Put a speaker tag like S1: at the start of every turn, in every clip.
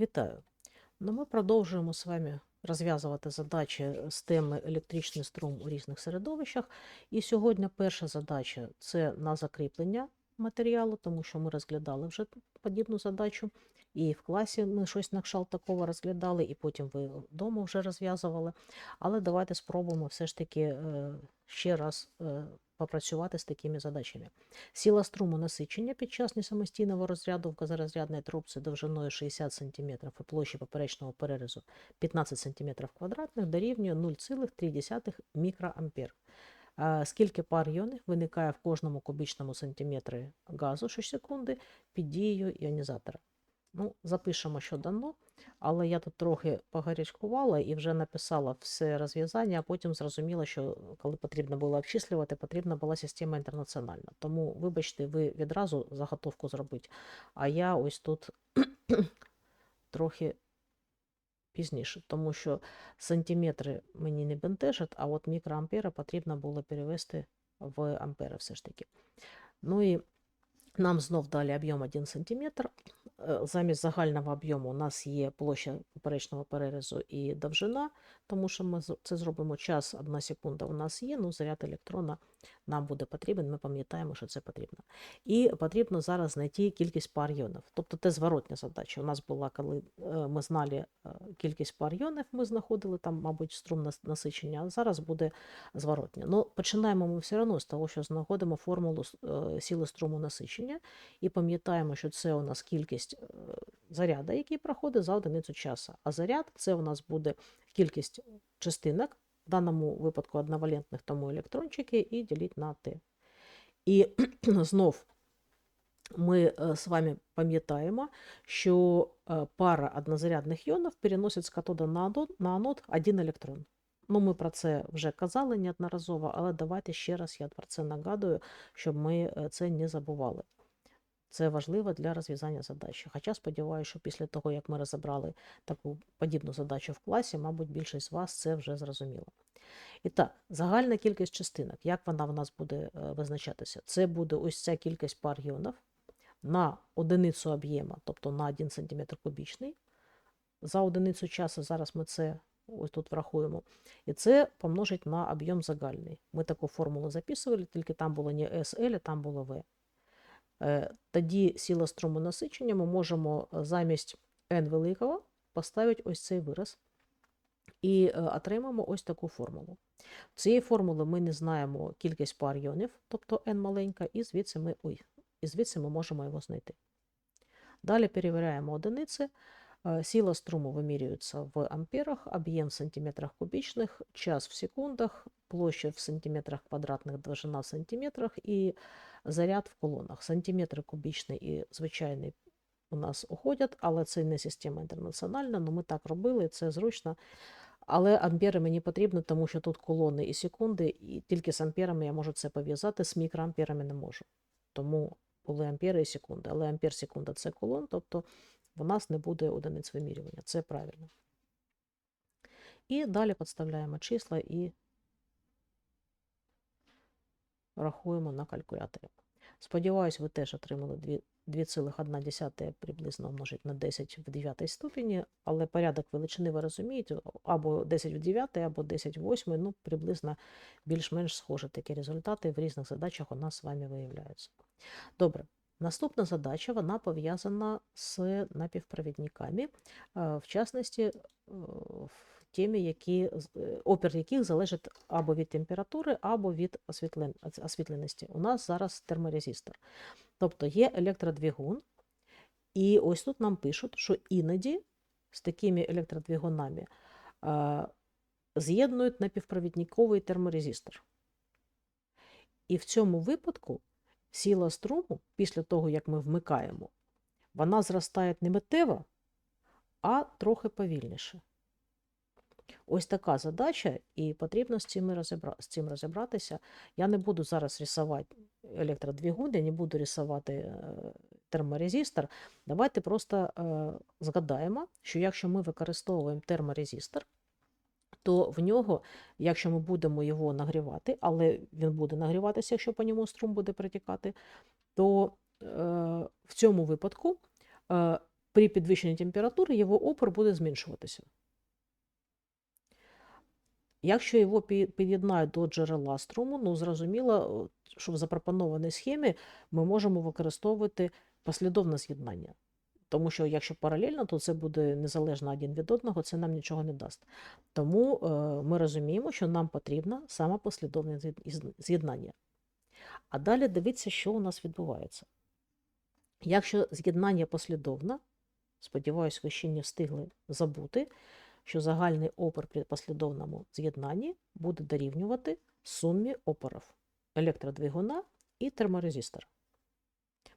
S1: Вітаю! Ну, ми продовжуємо з вами розв'язувати задачі з теми електричний струм у різних середовищах. І сьогодні перша задача це на закріплення матеріалу, тому що ми розглядали вже подібну задачу. І в класі ми щось на кшталт такого розглядали, і потім ви вдома вже розв'язували. Але давайте спробуємо все ж таки е, ще раз е, попрацювати з такими задачами. Сила струму насичення під час несамостійного розряду в газорозрядній трубці довжиною 60 см і площі поперечного перерізу 15 см квадратних дорівнює 0,3 мікроампер. Скільки пар іонів виникає в кожному кубічному сантиметрі газу щосекунди під дією іонізатора? Ну, запишемо, що дано, але я тут трохи погарячкувала і вже написала все розв'язання, а потім зрозуміла, що коли потрібно було обчислювати, потрібна була система інтернаціональна. Тому, вибачте, ви відразу заготовку зробіть, а я ось тут трохи пізніше, тому що сантиметри мені не бентежать, а от мікроампери потрібно було перевести в ампери все ж таки. Ну і нам знов дали об'єм 1 см. Е, Замість загального об'єму у нас є площа поперечного перерізу і довжина, тому що ми це зробимо час, 1 секунда у нас є, ну заряд електрона нам буде потрібен, ми пам'ятаємо, що це потрібно. І потрібно зараз знайти кількість пар іонів. Тобто це зворотня задача. У нас була, коли е, ми знали е, кількість пар іонів, ми знаходили там, мабуть, струм насичення, а зараз буде зворотня. Ну, починаємо ми все одно з того, що знаходимо формулу с- е, струму насичення і пам'ятаємо, що це у нас кількість заряду, який проходить за одиницю часу. А заряд це у нас буде кількість частинок, в даному випадку одновалентних, тому електрончики, і діліть на Т. І знов ми е, з вами пам'ятаємо, що е, пара однозарядних іонів переносить з катода на анод, один електрон. Ну, ми про це вже казали неодноразово, але давайте ще раз я про це нагадую, щоб ми е, це не забували. Це важливо для розв'язання задачі. Хоча сподіваюся, що після того, як ми розібрали таку подібну задачу в класі, мабуть, більшість з вас це вже зрозуміло. І так, загальна кількість частинок, як вона в нас буде е, визначатися? Це буде ось ця кількість пар іонів на одиницю об'єма, тобто на 1 см кубічний. За одиницю часу зараз ми це ось тут врахуємо. І це помножить на об'єм загальний. Ми таку формулу записували, тільки там було не SL, а там було V. Е, Тоді сила струму насичення ми можемо е, замість n великого поставити ось цей вираз і е, отримаємо ось таку формулу. Цієї формули ми не знаємо кількість пар іонів, тобто n маленька, і звідси ми, ой, і звідси ми можемо його знайти. Далі перевіряємо одиниці. Е, Сила струму вимірюється в амперах, об'єм в сантиметрах кубічних, час в секундах, площа в сантиметрах квадратних, довжина в сантиметрах і заряд в колонах. Сантиметри кубічні і звичайний у нас уходять, але це не система інтернаціональна, але ми так робили, це зручно. Але ампери мені потрібні, тому що тут колони і секунди, і тільки з амперами я можу це пов'язати, з мікроамперами не можу. Тому були ампери і секунди. Але ампер секунда це колон, тобто в нас не буде одиниць вимірювання. Це правильно. І далі підставляємо числа і рахуємо на калькуляторі. Сподіваюсь, ви теж отримали 2,1 приблизно умножить на 10 в 9 ступені, але порядок величини ви розумієте, або 10 в 9, або 10 в 8, ну, приблизно більш-менш схожі такі результати в різних задачах у нас з вами виявляються. Добре. Наступна задача вона пов'язана з напівпровідниками, е, в частності е, в темі, які, е, опір яких залежить або від температури, або від освітлен- освітленості. У нас зараз терморезистор. Тобто є електродвигун, і ось тут нам пишуть, що іноді з такими електродвигунами з'єднують напівпровідниковий терморезистор. І в цьому випадку сила струму, після того, як ми вмикаємо, вона зростає не миттєво, а трохи повільніше. Ось така задача, і потрібно з цим, розібра... з цим розібратися. Я не буду зараз рисувати електродвигун, я не буду рисувати е, терморезистор. Давайте просто е, згадаємо, що якщо ми використовуємо терморезистор, то в нього, якщо ми будемо його нагрівати, але він буде нагріватися, якщо по ньому струм буде притікати, то е, в цьому випадку е, при підвищенні температури його опір буде зменшуватися. Якщо його під'єднають до джерела струму, ну зрозуміло, що в запропонованій схемі ми можемо використовувати послідовне з'єднання. Тому що якщо паралельно, то це буде незалежно один від одного, це нам нічого не дасть. Тому е, ми розуміємо, що нам потрібно саме послідовне з'єднання. А далі дивіться, що у нас відбувається. Якщо з'єднання послідовне, сподіваюсь, ви ще не встигли забути, що загальний опір при послідовному з'єднанні буде дорівнювати сумі опорів електродвигуна і терморезистора.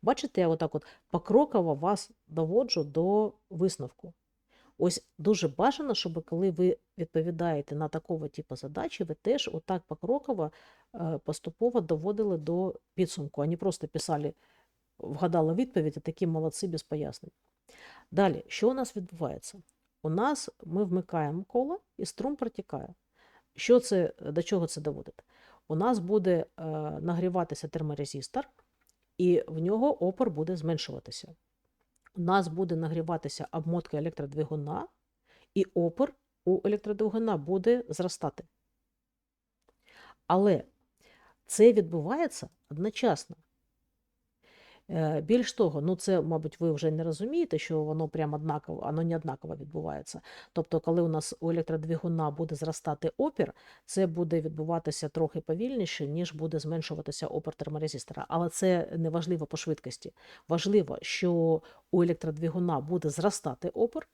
S1: Бачите, я отак от покроково вас доводжу до висновку. Ось дуже бажано, щоб коли ви відповідаєте на такого типу задачі, ви теж отак покроково е, поступово доводили до підсумку, а не просто писали, вгадали відповідь, і такі молодці без пояснень. Далі, що у нас відбувається? У нас ми вмикаємо коло і струм протікає. Що це, до чого це доводить? У нас буде е, нагріватися терморезистор, і в нього опор буде зменшуватися. У нас буде нагріватися обмотка електродвигуна, і опор у електродвигуна буде зростати. Але це відбувається одночасно. Е, Більш того, ну це, мабуть, ви вже не розумієте, що воно прямо однаково, воно не однаково відбувається. Тобто, коли у нас у електродвигуна буде зростати опір, це буде відбуватися трохи повільніше, ніж буде зменшуватися опір терморезистора. Але це не важливо по швидкості. Важливо, що у електродвигуна буде зростати опір,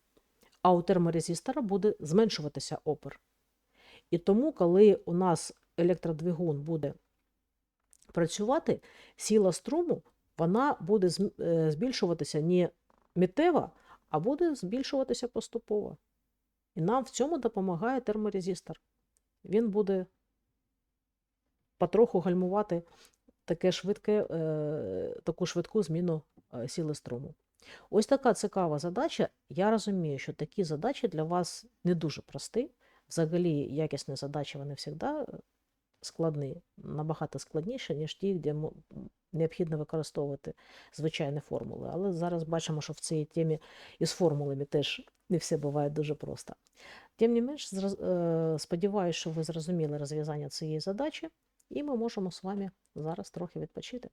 S1: а у терморезистора буде зменшуватися опір. І тому, коли у нас електродвигун буде працювати, сила струму вона буде е, збільшуватися не миттєво, а буде збільшуватися поступово. І нам в цьому допомагає терморезистор. Він буде потроху гальмувати таке швидке, е, таку швидку зміну е, сили струму. Ось така цікава задача. Я розумію, що такі задачі для вас не дуже прості. Взагалі, якісні задачі вони завжди складні, набагато складніші, ніж ті, де необхідно використовувати звичайні формули. Але зараз бачимо, що в цій темі із формулами теж не все буває дуже просто. Тим не менш, е, сподіваюся, що ви зрозуміли розв'язання цієї задачі, і ми можемо з вами зараз трохи відпочити.